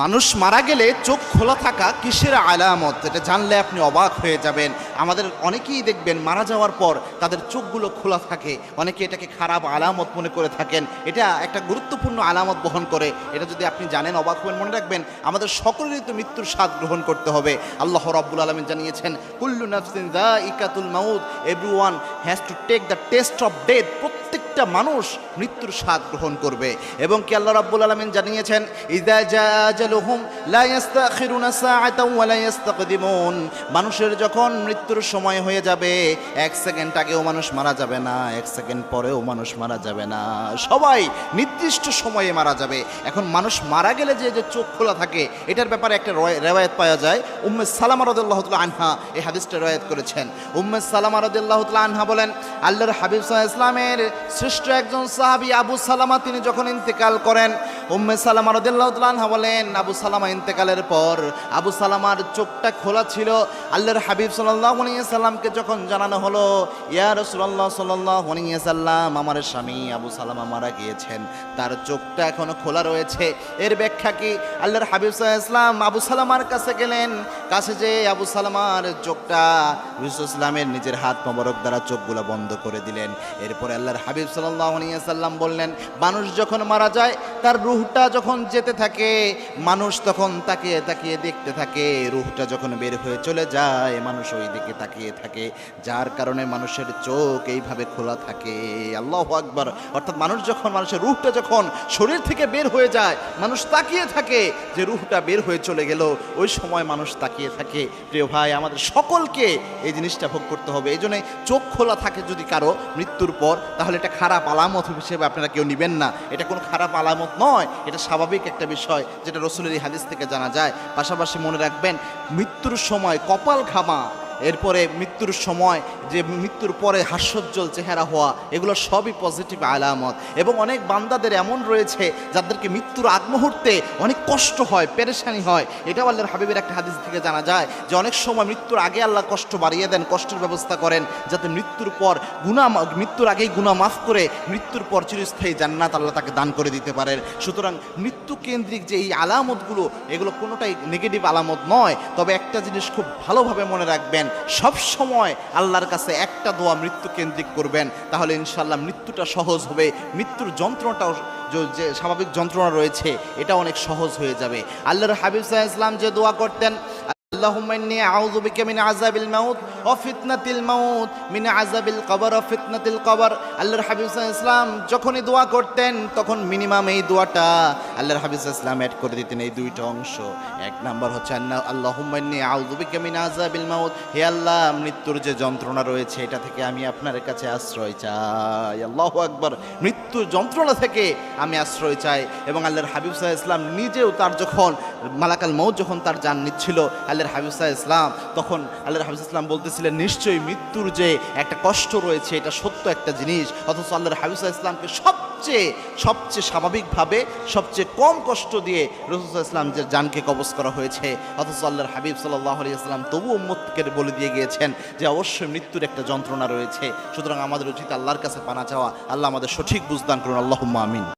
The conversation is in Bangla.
মানুষ মারা গেলে চোখ খোলা থাকা কিসের আলামত? এটা জানলে আপনি অবাক হয়ে যাবেন। আমাদের অনেকেই দেখবেন মারা যাওয়ার পর তাদের চোখগুলো খোলা থাকে। অনেকে এটাকে খারাপ আলামত মনে করে থাকেন। এটা একটা গুরুত্বপূর্ণ আলামত বহন করে। এটা যদি আপনি জানেন, অবাক হবেন মনে রাখবেন, আমাদের সকলেরই তো মৃত্যুর স্বাদ গ্রহণ করতে হবে। আল্লাহ রব্বুল আলমিন জানিয়েছেন, কুল্লু নাফসিন দা ইকাতুল মাউদ every one has to take the test of death প্রত্যেকটা মানুষ মৃত্যুর স্বাদ গ্রহণ করবে। এবং কি আল্লাহ রাব্বুল আলামিন জানিয়েছেন, ইদা জাআজালুহুম লা ইস্তাখিরুনা সাআতাও ওয়া লা ইস্তাকদিমুন মানুষের যখন মৃত্যুর সময় হয়ে যাবে, এক সেকেন্ড আগেও মানুষ মারা যাবে না, এক সেকেন্ড পরেও মানুষ মারা যাবে না। সবাই নির্দিষ্ট সময়ে মারা যাবে। এখন মানুষ মারা গেলে যে যে চোখ খোলা থাকে, এটার ব্যাপারে একটা রেওয়ায়ত পাওয়া যায়। উম্মে সালামা রাদিয়াল্লাহু তাআলা আনহা এই হাদিসটা রয়াত করেছেন। উম্মে সালামা রাদিয়াল্লাহু তাআলা আনহা বলেন, আল্লাহর হাবিব সাল্লাল্লাহু আলাইহি ইসলামের শ্রেষ্ঠ একজন সাহাবী আবু সালামা, তিনি যখন ইন্তেকাল করেন উম্মে সালামা রাদিয়াল্লাহু তাআলা আনহা বলেন, আবু সালামা ইন্তেকালের পর আবু সালামার চোখটা খোলা ছিল। আল্লাহর হাবিব সাল্লাহ সাল্লামকে যখন জানানো হলো ইয়ার সাল্লাহ সাল্লাহ সাল্লাম আমার স্বামী আবু সালামা মারা গিয়েছেন। তার চোখটা এখনও খোলা রয়েছে। এর ব্যাখ্যা কি? আল্লাহর হাবিব সাল্লাহ ইসলাম আবু সালামার কাছে গেলেন। কাছে যে আবু সালামার চোখটা ইসলামের নিজের হাত মোবারক দ্বারা চোখগুলো বন্ধ করে দিলেন। এরপরে আল্লাহর হাবিব সাল্লাম বললেন, মানুষ যখন মারা যায়, তার রুহটা যখন যেতে থাকে, মানুষ তখন তাকিয়ে তাকিয়ে দেখতে থাকে। রুহটা যখন বের হয়ে চলে যায়, মানুষ ওই দিকে তাকিয়ে থাকে। যার কারণে মানুষের চোখ এইভাবে খোলা থাকে। আল্লাহ আকবার। অর্থাৎ মানুষ যখন, মানুষের রুহটা যখন শরীর থেকে বের হয়ে যায়, মানুষ তাকিয়ে থাকে যে রুহটা বের হয়ে চলে গেল। ওই সময় মানুষ তাকিয়ে থাকে, প্রিয় ভাই, আমাদের সকলকে এই জিনিসটা ভোগ করতে হবে। এই জন্যে চোখ খোলা থাকে যদি কারও মৃত্যুর পর, তাহলে এটা খারাপ আলামত হিসেবে আপনারা কেউ নেবেন না। এটা কোনো খারাপ আলামত নয়, এটা স্বাভাবিক একটা বিষয় যেটা রসুলের হাদিস থেকে জানা যায়। পাশাপাশি মনে রাখবেন, মৃত্যুর সময় কপাল ঘামা এরপরে মৃত্যুর সময়, যে মৃত্যুর পরে হাস্যোজ্জ্বল চেহারা হওয়া, এগুলো সবই পজিটিভ আলামত। এবং অনেক বান্দাদের এমন রয়েছে, যাদেরকে মৃত্যুর আগ মুহূর্তে অনেক কষ্ট হয়, পেরেশানি হয়। এটাও আল্লাহর হাবিবের একটা হাদিস থেকে জানা যায় যে অনেক সময় মৃত্যুর আগে আল্লাহ কষ্ট বাড়িয়ে দেন, কষ্টের ব্যবস্থা করেন, যাতে মৃত্যুর পর গুণা মৃত্যুর আগেই গুণা মাফ করে মৃত্যুর পর চিরস্থায়ী জান্নাত আল্লাহ তাকে দান করে দিতে পারেন। সুতরাং মৃত্যু কেন্দ্রিক যে এই আলামতগুলো, এগুলো কোনোটাই নেগেটিভ আলামত নয়। তবে একটা জিনিস খুব ভালোভাবে মনে রাখবেন সব সময় আল্লাহর কাছে একটা দোয়া মৃত্যু কেন্দ্রিক করবেন, তাহলে ইনশাল্লাহ মৃত্যুটা সহজ হবে, মৃত্যুর যন্ত্রণাটাও যে স্বাভাবিক যন্ত্রণা রয়েছে, এটা অনেক সহজ হয়ে যাবে। আল্লাহর হাবিব সাহা ইসলাম যে দোয়া করতেন اللهم إني أعوذ بك من عذاب الموت وفتنة الموت من عذاب القبر وفتنة القبر আল্লাহর হাবিব সাল্লাল্লাহু আলাইহি ইসলাম যখনই দোয়া করতেন তখন মিনিমাম এই দোয়াটা আল্লাহর হাবিব সাল্লাল্লাহু আলাইহি ইসলাম অ্যাড করে দিতেন এই দুইটা অংশ এক নাম্বার হচ্ছে আন্না আল্লাহুম্মা ইন্নী আউযু বিকা মিন আযাবিল মাউত হে আল্লাহ মৃত্যুর যে যন্ত্রণা রয়েছে এটা থেকে আমি আপনার কাছে আশ্রয় চাই আল্লাহু আকবার মৃত্যুর যন্ত্রণা থেকে আমি আশ্রয় চাই এবং আল্লাহর হাবিব সাল্লাল্লাহু আলাইহি ইসলাম নিজেও তার যখন মালাকাল মৌত যখন তার জান নিচ্ছিল আল্লাহর হাবিব ইসলাম, তখন আল্লাহর হাবিব ইসলাম বলতেছিলেন, নিশ্চয়ই মৃত্যুর যে একটা কষ্ট রয়েছে, এটা সত্য একটা জিনিস। অথচ আল্লাহর হাবিব সাল্লাল্লাহু আলাইহি ইসলামকে সবচেয়ে সবচেয়ে স্বাভাবিকভাবে, সবচেয়ে কম কষ্ট দিয়ে রসুল ইসলাম যে জানকে কবজ করা হয়েছে। অথচ আল্লাহর হাবিব সাল্লাহ আলি ইসলাম তবু উম্মতকে বলে দিয়ে গিয়েছেন যে, অবশ্যই মৃত্যুর একটা যন্ত্রণা রয়েছে। সুতরাং আমাদের উচিত আল্লাহর কাছে পানা চাওয়া। আল্লাহ আমাদের সঠিক বুঝদান করুন। আল্লাহ আমিন।